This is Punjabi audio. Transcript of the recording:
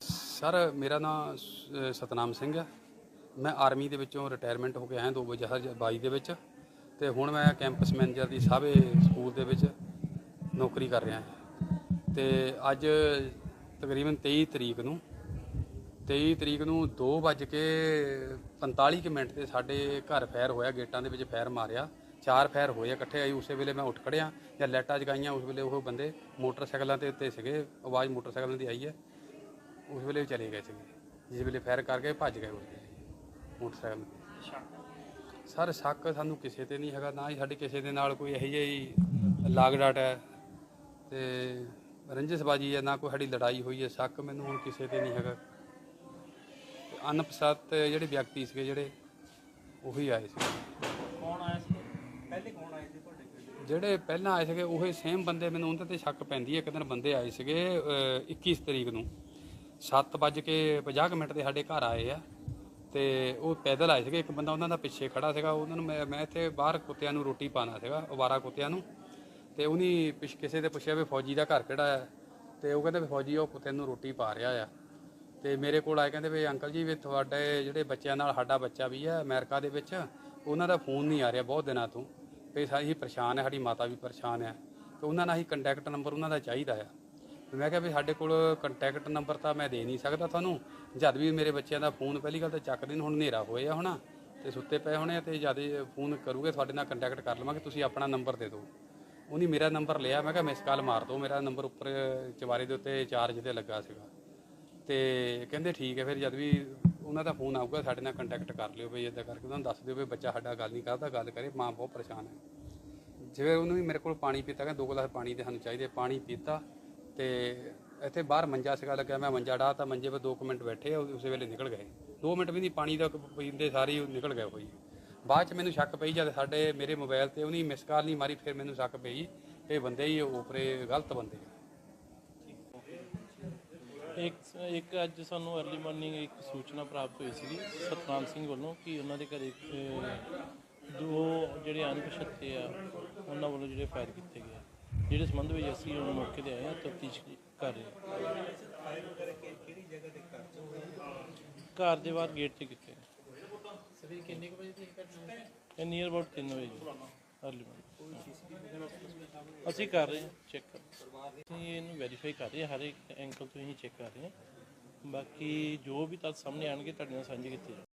ਸਰ, ਮੇਰਾ ਨਾਮ ਸਤਨਾਮ ਸਿੰਘ ਹੈ। ਮੈਂ ਆਰਮੀ ਦੇ ਵਿੱਚੋਂ ਰਿਟਾਇਰਮੈਂਟ ਹੋ ਕੇ ਆਇਆ 2022 ਦੇ ਵਿੱਚ। ਤੇ ਹੁਣ ਮੈਂ ਕੈਂਪਸ ਮੈਨੇਜਰ ਦੀ ਸਾਬੇ ਸਕੂਲ ਦੇ ਵਿੱਚ ਨੌਕਰੀ ਕਰ ਰਿਹਾ ਹਾਂ। ਤੇ ਅੱਜ ਤਕਰੀਬਨ 23 ਤਰੀਕ ਨੂੰ 23 ਤਰੀਕ ਨੂੰ 2:45 ਕੁ ਮਿੰਟ ਤੇ ਸਾਡੇ ਘਰ ਫਾਇਰ ਹੋਇਆ, ਗੇਟਾਂ ਦੇ ਵਿੱਚ ਫਾਇਰ ਮਾਰਿਆ। ਚਾਰ ਫੈਰ ਹੋਏ ਇਕੱਠੇ ਆਈ ਉਸੇ ਵੇਲੇ ਮੈਂ ਉੱਠ ਖੜਿਆ ਜਾਂ ਲਾਈਟਾਂ ਜਗਾਈਆਂ, ਉਸ ਵੇਲੇ ਉਹ ਬੰਦੇ ਮੋਟਰਸਾਈਕਲਾਂ ਤੇ, ਉੱਤੇ ਸੀਗੇ, ਆਵਾਜ਼ ਮੋਟਰਸਾਈਕਲਾਂ ਦੀ ਆਈ ਹੈ। ਉਸ ਵੇਲੇ ਉਹ ਚਲੇ ਗਏ ਸੀਗੇ, ਜਿਸ ਵੇਲੇ ਫੈਰ ਕਰਕੇ ਭੱਜ ਗਏ ਉਸਦੇ ਮੋਟਰਸਾਈਕਲ ਤੇ। ਸਰ, ਸ਼ੱਕ ਸਾਨੂੰ ਕਿਸੇ ਤੇ ਨਹੀਂ ਹੈਗਾ, ਨਾ ਹੀ ਸਾਡੇ ਕਿਸੇ ਦੇ ਨਾਲ ਕੋਈ ਇਹੋ ਜਿਹੀ ਲਾਗ ਡਾਟ ਹੈ ਤੇ ਰੰਜਿਸ਼ਬਾਜੀ ਹੈ, ਨਾ ਕੋਈ ਸਾਡੀ ਲੜਾਈ ਹੋਈ ਹੈ, ਸ਼ੱਕ ਮੈਨੂੰ ਹੁਣ ਕਿਸੇ ਤੇ ਨਹੀਂ ਹੈਗਾ। ਅਨਪਸਤ ਜਿਹੜੇ ਵਿਅਕਤੀ ਸੀਗੇ ਜਿਹੜੇ, ਉਹੀ ਆਏ ਸੀ। ਪਹਿਲੇ ਕੌਣ ਆਏ ਸੀ ਤੁਹਾਡੇ ਕੋਲ ਜਿਹੜੇ ਪਹਿਲਾਂ ਆਏ ਸੀਗੇ ਉਹੀ ਸੇਮ ਬੰਦੇ ਮੈਨੂੰ ਉਹਨਾਂ ਤੇ ਸ਼ੱਕ ਪੈਂਦੀ ਹੈ। ਇੱਕ ਦਿਨ ਬੰਦੇ ਆਏ ਸੀਗੇ ਅਹ, 21 ਤਰੀਕ ਨੂੰ। 7:50 ਮਿੰਟ ਤੇ ਸਾਡੇ ਘਰ ਆਏ ਆ ਤੇ ਉਹ ਪੈਦਲ ਆਏ ਸੀਗੇ। ਇੱਕ ਬੰਦਾ ਉਹਨਾਂ ਦਾ ਪਿੱਛੇ ਖੜਾ ਸੀਗਾ। ਉਹਨਾਂ ਨੂੰ ਮੈਂ ਮੈਂ ਇੱਥੇ ਬਾਹਰ ਕੁੱਤਿਆਂ ਨੂੰ ਰੋਟੀ ਪਾਣਾ ਸੀਗਾ ਅਵਾਰਾ ਕੁੱਤਿਆਂ ਨੂੰ। ਤੇ ਉਹਨੀ ਪਿਛ ਕਿਸੇ 'ਤੇ ਪੁੱਛਿਆ ਵੀ ਫੌਜੀ ਦਾ ਘਰ ਕਿਹੜਾ ਹੈ ਤੇ ਉਹ ਕਹਿੰਦੇ ਵੀ ਫੌਜੀ ਉਹ ਕੁੱਤੇ ਨੂੰ ਰੋਟੀ ਪਾ ਰਿਹਾ ਆ। ਤੇ ਮੇਰੇ ਕੋਲ ਆਏ ਕਹਿੰਦੇ ਵੀ ਅੰਕਲ ਜੀ ਵੀ ਤੁਹਾਡੇ ਜਿਹੜੇ ਬੱਚਿਆਂ ਨਾਲ ਸਾਡਾ ਬੱਚਾ ਵੀ ਹੈ ਅਮਰੀਕਾ ਦੇ ਵਿੱਚ ਉਹਨਾਂ ਦਾ ਫੋਨ ਨਹੀਂ ਆ ਰਿਹਾ ਬਹੁਤ ਦਿਨਾਂ ਤੋਂ। ਤੇ ਅਸੀਂ ਪਰੇਸ਼ਾਨ ਹੈ, ਸਾਡੀ ਮਾਤਾ ਵੀ ਪਰੇਸ਼ਾਨ ਹੈ। ਤੇ ਉਹਨਾਂ ਨਾਲ ਹੀ ਕੰਟੈਕਟ ਨੰਬਰ ਉਹਨਾਂ ਦਾ ਚਾਹੀਦਾ ਆ। ਮੈਂ ਕਿਹਾ ਵੀ ਸਾਡੇ ਕੋਲ ਕੰਟੈਕਟ ਨੰਬਰ ਤਾਂ ਮੈਂ ਦੇ ਨਹੀਂ ਸਕਦਾ ਤੁਹਾਨੂੰ। ਜਦ ਵੀ ਮੇਰੇ ਬੱਚਿਆਂ ਦਾ ਫੋਨ ਪਹਿਲੀ ਗੱਲ ਤਾਂ ਚੱਕਦੇ ਨੇ, ਹੁਣ ਹਨੇਰਾ ਹੋਇਆ ਹੋਣਾ, ਤੇ ਸੁੱਤੇ ਪਏ ਹੋਣੇ ਆ ਤੇ ਜਦ ਫੋਨ ਕਰੂਗੇ, ਤੁਹਾਡੇ ਨਾਲ ਕੰਟੈਕਟ ਕਰ ਲਵਾਂਗੇ, ਤੁਸੀਂ ਆਪਣਾ ਨੰਬਰ ਦੇ ਦਿਓ। ਉਹਨੇ ਮੇਰਾ ਨੰਬਰ ਲਿਆ, ਮੈਂ ਕਿਹਾ ਮਿਸ ਕਾਲ ਮਾਰ ਦਿਓ, ਮੇਰਾ ਨੰਬਰ ਉੱਪਰ ਚਵਾਰੇ ਦੇ ਉੱਤੇ ਚਾਰਜ ਤੇ ਲੱਗਾ ਸੀਗਾ। ਤੇ ਕਹਿੰਦੇ ਠੀਕ ਹੈ, ਫਿਰ ਜਦ ਵੀ ਉਹਨਾਂ ਦਾ ਫੋਨ ਆਊਗਾ, ਸਾਡੇ ਨਾਲ ਕੰਟੈਕਟ ਕਰ ਲਿਓ ਵੀ ਇਦਾਂ ਕਰਕੇ ਉਹਨਾਂ ਨੂੰ ਦੱਸ ਦਿਓ ਵੀ ਬੱਚਾ ਸਾਡਾ ਗੱਲ ਨਹੀਂ ਕਰਦਾ, ਗੱਲ ਕਰੇ, ਮਾਂ ਬਹੁਤ ਪਰੇਸ਼ਾਨ ਹੈ। ਜਿਵੇਂ ਉਹਨੂੰ ਵੀ ਮੇਰੇ ਕੋਲ ਪਾਣੀ ਪੀਤਾ, ਕਹਿੰਦਾ ਦੋ ਗਲਾਸ ਪਾਣੀ ਦੇ ਸਾਨੂੰ ਚਾਹੀਦੇ, ਪਾਣੀ ਪੀਤਾ ਤੇ ਇੱਥੇ ਬਾਹਰ ਮੰਜਾ ਸੀਗਾ ਲੱਗਿਆ ਮੈਂ ਮੰਜਾ ਡਾ ਤਾਂ ਮੰਜੇ 'ਤੇ 2 ਮਿੰਟ ਬੈਠੇ, ਉਹ ਉਸੇ ਵੇਲੇ ਨਿਕਲ ਗਏ। 2 ਮਿੰਟ ਵੀ ਨਹੀਂ, ਪਾਣੀ ਦਾ ਪੀਂਦੇ ਸਾਰੇ ਹੀ ਨਿਕਲ ਗਏ ਹੋਈ ਬਾਅਦ ਚ ਮੈਨੂੰ ਸ਼ੱਕ ਪਈ ਜਦ ਸਾਡੇ, ਮੇਰੇ ਮੋਬਾਈਲ ਤੇ ਉਹਨੇ ਮਿਸ ਕਾਲ ਨਹੀਂ ਮਾਰੀ, ਫਿਰ ਮੈਨੂੰ ਸ਼ੱਕ ਪਈ, ਇਹ ਬੰਦੇ ਹੀ ਉਪਰੇ ਗਲਤ ਬੰਦੇ ਆ। ਇੱਕ ਇੱਕ ਅੱਜ ਸਾਨੂੰ ਅਰਲੀ ਮਾਰਨਿੰਗ ਇੱਕ ਸੂਚਨਾ ਪ੍ਰਾਪਤ ਹੋਈ ਸੀ ਸਤਨਾਮ ਸਿੰਘ ਵੱਲੋਂ ਕਿ ਉਹਨਾਂ ਦੇ ਘਰੇ ਇੱਕ ਦੋ ਜਿਹੜੇ ਅਣਪਛਾਤੇ ਆ ਉਹਨਾਂ ਵੱਲੋਂ ਜਿਹੜੇ ਫਾਇਰ ਕੀਤੇ ਗਏ। ਜਿਹੜੇ ਸੰਬੰਧ ਵਿੱਚ ਅਸੀਂ ਹੁਣ ਮੌਕੇ ਤੇ ਆਏ ਹਾਂ ਤਫਤੀਸ਼ ਕਰ ਰਹੇ ਹਾਂ। ਘਰ ਦੇ ਬਾਹਰ ਗੇਟ ਤੇ ਕੀਤੇ ਸਵੇਰ ਕਿੰਨੇ ਵਜੇ ਤੇ ਇਹ ਨੀਅਰ ਅਬਾਊਟ 3 ਵਜੇ। ਅਸੀਂ ਕਰ ਰਹੇ ਹਾਂ ਚੈੱਕ ਅਸੀਂ ਇਹਨੂੰ ਵੈਰੀਫਾਈ ਕਰ ਰਹੇ ਹਾਂ, ਹਰ ਇੱਕ ਐਂਗਲ ਤੋਂ ਹੀ ਚੈੱਕ ਕਰ ਰਹੇ ਹਾਂ। ਬਾਕੀ ਜੋ ਵੀ ਤੱਥ ਸਾਹਮਣੇ ਆਣਗੇ ਤੁਹਾਡੇ ਨਾਲ ਸਾਂਝੇ ਕੀਤੇ ਜਾਣਗੇ